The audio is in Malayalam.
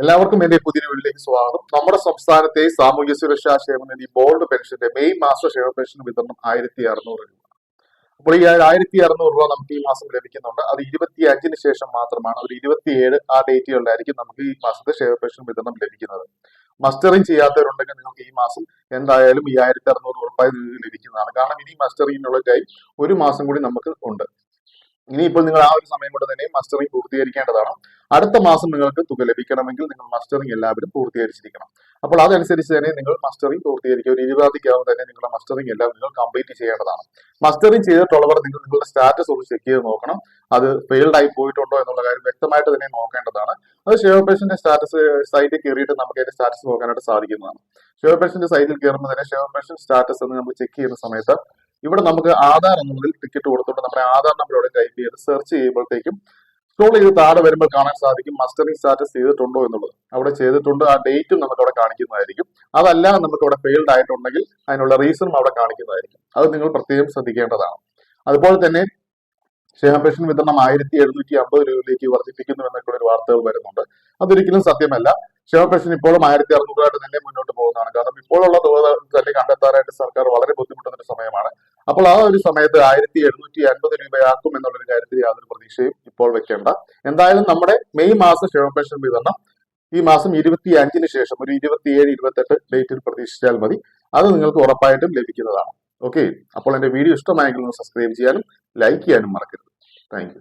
എല്ലാവർക്കും എന്റെ പുതിയ വീട്ടിലേക്ക് സ്വാഗതം. നമ്മുടെ സംസ്ഥാനത്തെ സാമൂഹ്യ സുരക്ഷാ ക്ഷേമനിധി ബോർഡ് പെൻഷന്റെ മെയ് മാസ ക്ഷേമ പെൻഷൻ വിതരണം ആയിരത്തി അറുന്നൂറ് രൂപ. അപ്പോൾ ഈ ആയിരത്തി അറുന്നൂറ് രൂപ നമുക്ക് ഈ മാസം ലഭിക്കുന്നുണ്ട്. അത് ഇരുപത്തി അഞ്ചിന് ശേഷം മാത്രമാണ്. ഒരു ഇരുപത്തിയേഴ് ആ ഡേറ്റുകളിലായിരിക്കും നമുക്ക് ഈ മാസത്തെ ക്ഷേമ പെൻഷൻ വിതരണം ലഭിക്കുന്നത്. മസ്റ്ററിംഗ് ചെയ്യാത്തവരുണ്ടെങ്കിൽ നിങ്ങൾക്ക് ഈ മാസം എന്തായാലും ഈ ആയിരത്തി അറുന്നൂറ് ഉറപ്പായി ലഭിക്കുന്നതാണ്. കാരണം ഇനി മസ്റ്ററിങ്ങിനുള്ള ടൈം ഒരു മാസം കൂടി നമുക്ക് ഉണ്ട്. ഇനിയിപ്പോൾ നിങ്ങൾ ആ ഒരു സമയം കൊണ്ട് തന്നെ മസ്റ്ററിംഗ് പൂർത്തീകരിക്കേണ്ടതാണ്. അടുത്ത മാസം നിങ്ങൾക്ക് തുക ലഭിക്കണമെങ്കിൽ നിങ്ങൾ മസ്റ്ററിംഗ് എല്ലാവരും പൂർത്തീകരിച്ചിരിക്കണം. അപ്പോൾ അതനുസരിച്ച് തന്നെ നിങ്ങൾ മസ്റ്ററിംഗ് പൂർത്തീകരിക്കുക. ഒരു ഇരുപതാം തന്നെ നിങ്ങളുടെ മസ്റ്ററിംഗ് എല്ലാം നിങ്ങൾ കംപ്ലീറ്റ് ചെയ്യേണ്ടതാണ്. മസ്റ്ററിംഗ് ചെയ്തിട്ടുള്ളവർ നിങ്ങൾ നിങ്ങളുടെ സ്റ്റാറ്റസ് ഒന്ന് ചെക്ക് ചെയ്ത് നോക്കണം. അത് ഫെയിൽഡ് ആയി പോയിട്ടുണ്ടോ എന്നുള്ള കാര്യം വ്യക്തമായിട്ട് തന്നെ നോക്കേണ്ടതാണ്. അത് ഷെയർ പേഷ്യന്റെ സ്റ്റാറ്റസ് സൈറ്റിൽ കയറിയിട്ട് നമുക്ക് അതിന്റെ സ്റ്റാറ്റസ് നോക്കാനായിട്ട് സാധിക്കുന്നതാണ്. ഷെയർ പേഷ്യന്റെ സൈറ്റിൽ കയറുമ്പോൾ തന്നെ ഷെയർ പേഷ്യൻ സ്റ്റാറ്റസ് എന്ന് നമ്മൾ ചെക്ക് ചെയ്യുന്ന സമയത്ത് ഇവിടെ നമുക്ക് ആധാർ എന്നുള്ളതിൽ ടിക്കറ്റ് കൊടുത്തുകൊണ്ട് നമ്മുടെ ആധാർ നമ്പർ ഇവിടെ ടൈപ്പ് ചെയ്ത് സെർച്ച് ചെയ്യുമ്പോഴത്തേക്കും സ്ക്രോൾ ചെയ്ത് താഴെ വരുമ്പോൾ കാണാൻ സാധിക്കും മസ്റ്ററിംഗ് സ്റ്റാറ്റസ് ചെയ്തിട്ടുണ്ടോ എന്നുള്ളത്. അവിടെ ചെയ്തിട്ടുണ്ട് ആ ഡേറ്റും നമുക്ക് അവിടെ കാണിക്കുന്നതായിരിക്കും. അതല്ല നമുക്ക് അവിടെ ഫെയിൽഡ് ആയിട്ടുണ്ടെങ്കിൽ അതിനുള്ള റീസണും അവിടെ കാണിക്കുന്നതായിരിക്കും. അത് നിങ്ങൾ പ്രത്യേകം ശ്രദ്ധിക്കേണ്ടതാണ്. അതുപോലെ തന്നെ ക്ഷേമ പെൻഷൻ വിതരണം ആയിരത്തി എഴുന്നൂറ്റി അമ്പത് രൂപയിലേക്ക് വർദ്ധിപ്പിക്കുന്നു എന്നൊക്കെ ഒരു വാർത്തകൾ വരുന്നുണ്ട്. അതൊരിക്കലും സത്യമല്ല. ക്ഷേമ പെൻഷൻ ഇപ്പോഴും ആയിരത്തി അറുന്നൂറായിട്ട് തന്നെ മുന്നോട്ട് പോകുന്നതാണ്. കാരണം ഇപ്പോഴുള്ള തുക തന്നെ കണ്ടെത്താനായിട്ട് സർക്കാർ വളരെ ബുദ്ധിമുട്ടുന്ന ഒരു സമയമാണ്. അപ്പോൾ ആ ഒരു സമയത്ത് ആയിരത്തി എഴുന്നൂറ്റി അൻപത് രൂപയാക്കും എന്നുള്ളൊരു കാര്യത്തിൽ യാതൊരു പ്രതീക്ഷയും ഇപ്പോൾ വെക്കേണ്ട. എന്തായാലും നമ്മുടെ മെയ് മാസം ക്ഷേമ പെൻഷൻ വിതരണം ഈ മാസം ഇരുപത്തി അഞ്ചിന് ശേഷം ഒരു ഇരുപത്തിയേഴ് ഇരുപത്തെട്ട് ഡേറ്റിൽ പ്രതീക്ഷിച്ചാൽ മതി. അത് നിങ്ങൾക്ക് ഉറപ്പായിട്ടും ലഭിക്കുന്നതാണ്. ഓക്കെ അപ്പോൾ എന്റെ വീഡിയോ ഇഷ്ടമായെങ്കിൽ ഒന്ന് സബ്സ്ക്രൈബ് ചെയ്യാനും ലൈക്ക് ചെയ്യാനും മറക്കരുത്. താങ്ക്